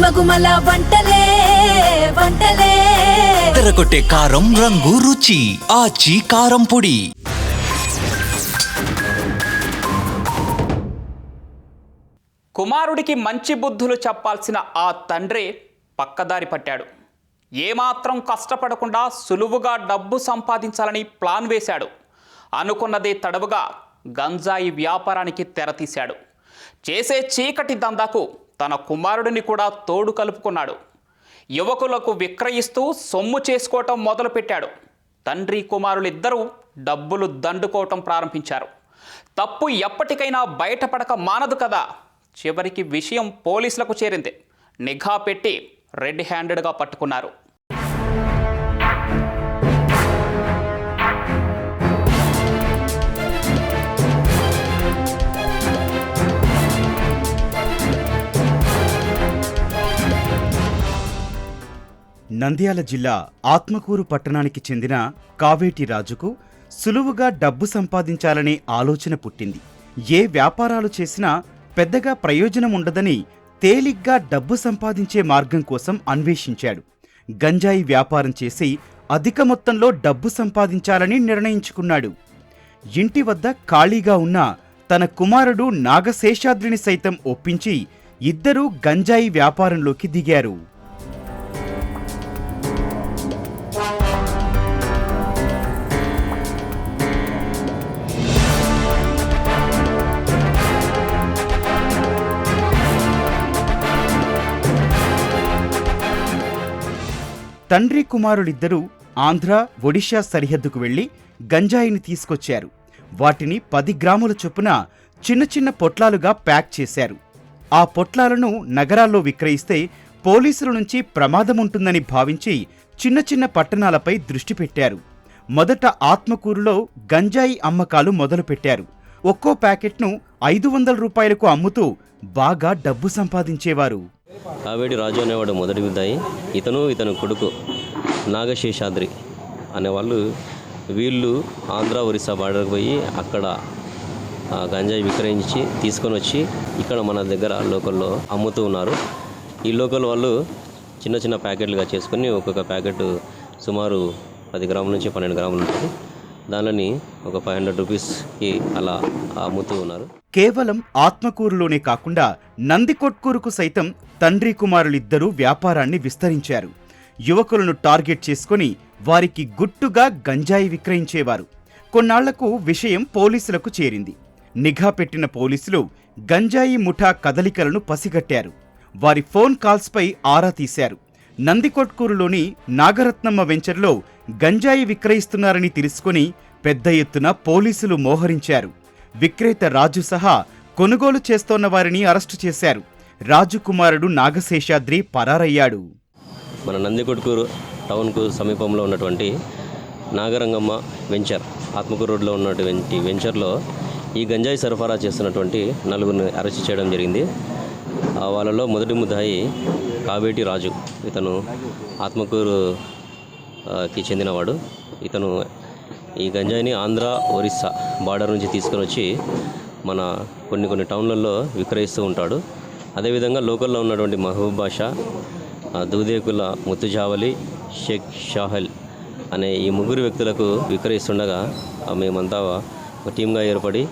గుమగుమల వంటలే వంటలే. తెరకొట్టే కారం రంగు రుచి ఆచి కారం పొడి. కుమారుడికి మంచి బుద్ధులు చెప్పాల్సిన ఆ తండ్రి పక్కదారి పట్టాడు. ఏమాత్రం కష్టపడకుండా సులువుగా డబ్బు సంపాదించాలని ప్లాన్ వేశాడు. అనుకున్నదే తడవుగా గంజాయి వ్యాపారానికి తెరతీశాడు. చేసే చీకటి దందాకు తన కుమారుడిని కూడా తోడు కలుపుకున్నాడు. యువకులకు విక్రయిస్తూ సొమ్ము చేసుకోవటం మొదలుపెట్టాడు. తండ్రి కుమారులిద్దరూ డబ్బులు దండుకోవటం ప్రారంభించారు. తప్పు ఎప్పటికైనా బయటపడక మానదు కదా? చివరికి విషయం పోలీసులకు చేరింది. నిఘా పెట్టి రెడ్ హ్యాండెడ్గా పట్టుకున్నారు. నంద్యాల జిల్లా ఆత్మకూరు పట్టణానికి చెందిన కావేటి రాజుకు సులువుగా డబ్బు సంపాదించాలనే ఆలోచన పుట్టింది. ఏ వ్యాపారాలు చేసినా పెద్దగా ప్రయోజనం ఉండదని తేలిగ్గా డబ్బు సంపాదించే మార్గం కోసం అన్వేషించాడు. గంజాయి వ్యాపారం చేసి అధిక మొత్తంలో డబ్బు సంపాదించాలని నిర్ణయించుకున్నాడు. ఇంటి వద్ద ఖాళీగా ఉన్న తన కుమారుడు నాగశేషాద్రిని సైతం ఒప్పించి ఇద్దరూ గంజాయి వ్యాపారంలోకి దిగారు. తండ్రి కుమారులిద్దరూ ఆంధ్ర ఒడిషా సరిహద్దుకు వెళ్ళి గంజాయిని తీసుకొచ్చారు. వాటిని పది గ్రాముల చొప్పున చిన్న చిన్న పొట్లాలుగా ప్యాక్ చేశారు. ఆ పొట్లాలను నగరాల్లో విక్రయిస్తే పోలీసుల నుంచి ప్రమాదముంటుందని భావించి చిన్న చిన్న పట్టణాలపై దృష్టి పెట్టారు. మొదట ఆత్మకూరులో గంజాయి అమ్మకాలు మొదలుపెట్టారు. ఒక్కో ప్యాకెట్ను ఐదు వందల రూపాయలకు అమ్ముతూ బాగా డబ్బు సంపాదించేవారు. కావేడి రాజు అనేవాడు మొదటి విద్దాయి ఇతను ఇతను కొడుకు నాగశేషాద్రి అనేవాళ్ళు వీళ్ళు ఆంధ్ర ఒరిస్సా బార్డర్కి పోయి అక్కడ గంజాయి విక్రయించి తీసుకొని వచ్చి ఇక్కడ మన దగ్గర లోకల్లో అమ్ముతూ ఉన్నారు. ఈ లోకల్ వాళ్ళు చిన్న చిన్న ప్యాకెట్లుగా చేసుకొని ఒక్కొక్క ప్యాకెట్ సుమారు పది గ్రాముల నుంచి పన్నెండు గ్రాములు ఉంటుంది. దానిని ఒక ఫైవ్ హండ్రెడ్ రూపీస్కి అలా అమ్ముతూ ఉన్నారు. కేవలం ఆత్మకూరులోనే కాకుండా నందికొట్కూరుకు సైతం తండ్రి కుమారులిద్దరూ వ్యాపారాన్ని విస్తరించారు. యువకులను టార్గెట్ చేసుకొని వారికి గుట్టుగా గంజాయి విక్రయించేవారు. కొన్నాళ్ళకు విషయం పోలీసులకు చేరింది. నిఘా పెట్టిన పోలీసులు గంజాయి ముఠా కదలికలను పసిగట్టారు. వారి ఫోన్ కాల్స్పై ఆరా తీశారు. నందికొట్కూరులోని నాగరత్నమ్మ వెంచర్లో గంజాయి విక్రయిస్తున్నారని తెలుసుకొని పెద్ద ఎత్తున పోలీసులు మోహరించారు. విక్రేత రాజు సహా కొనుగోలు చేస్తోన్న వారిని అరెస్టు చేశారు. రాజు కుమారుడు నాగశేషాద్రి పరారయ్యాడు. మన నందికొట్కూరు టౌన్కు సమీపంలో ఉన్నటువంటి నాగరంగమ్మ వెంచర్ ఆత్మకూరు రోడ్లో ఉన్నటువంటి వెంచర్లో ఈ గంజాయి సరఫరా చేస్తున్నటువంటి నలుగురిని అరెస్ట్ చేయడం జరిగింది. వాళ్ళలో మొదటి ముద్దాయి కాబేటి రాజు. ఇతను ఆత్మకూరుకి చెందినవాడు. ఇతను ఈ గంజాయిని ఆంధ్ర ఒరిస్సా బార్డర్ నుంచి తీసుకొని వచ్చి మన కొన్ని కొన్ని టౌన్లలో విక్రయిస్తూ ఉంటాడు. అదేవిధంగా లోకల్లో ఉన్నటువంటి మహబూబ్ బాషా దూదేకుల ముత్తుజావలి షేక్ షాహల్ అనే ఈ ముగ్గురు వ్యక్తులకు విక్రయిస్తుండగా మేమంతా ఒక టీమ్గా ఏర్పడి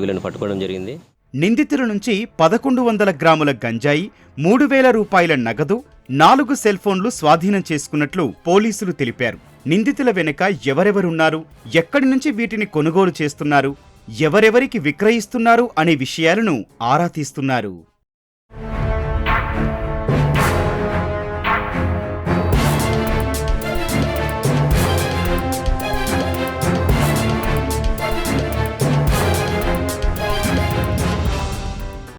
వీళ్ళని పట్టుకోవడం జరిగింది. నిందితుల నుంచి పదకొండు వందల గ్రాముల గంజాయి మూడు వేల రూపాయల నగదు నాలుగు సెల్ ఫోన్లు స్వాధీనం చేసుకున్నట్లు పోలీసులు తెలిపారు. నిందితుల వెనుక ఎవరెవరున్నారు? ఎక్కడి నుంచి వీటిని కొనుగోలు చేస్తున్నారు? ఎవరెవరికి విక్రయిస్తున్నారు? అనే విషయాలను ఆరా తీస్తున్నారు.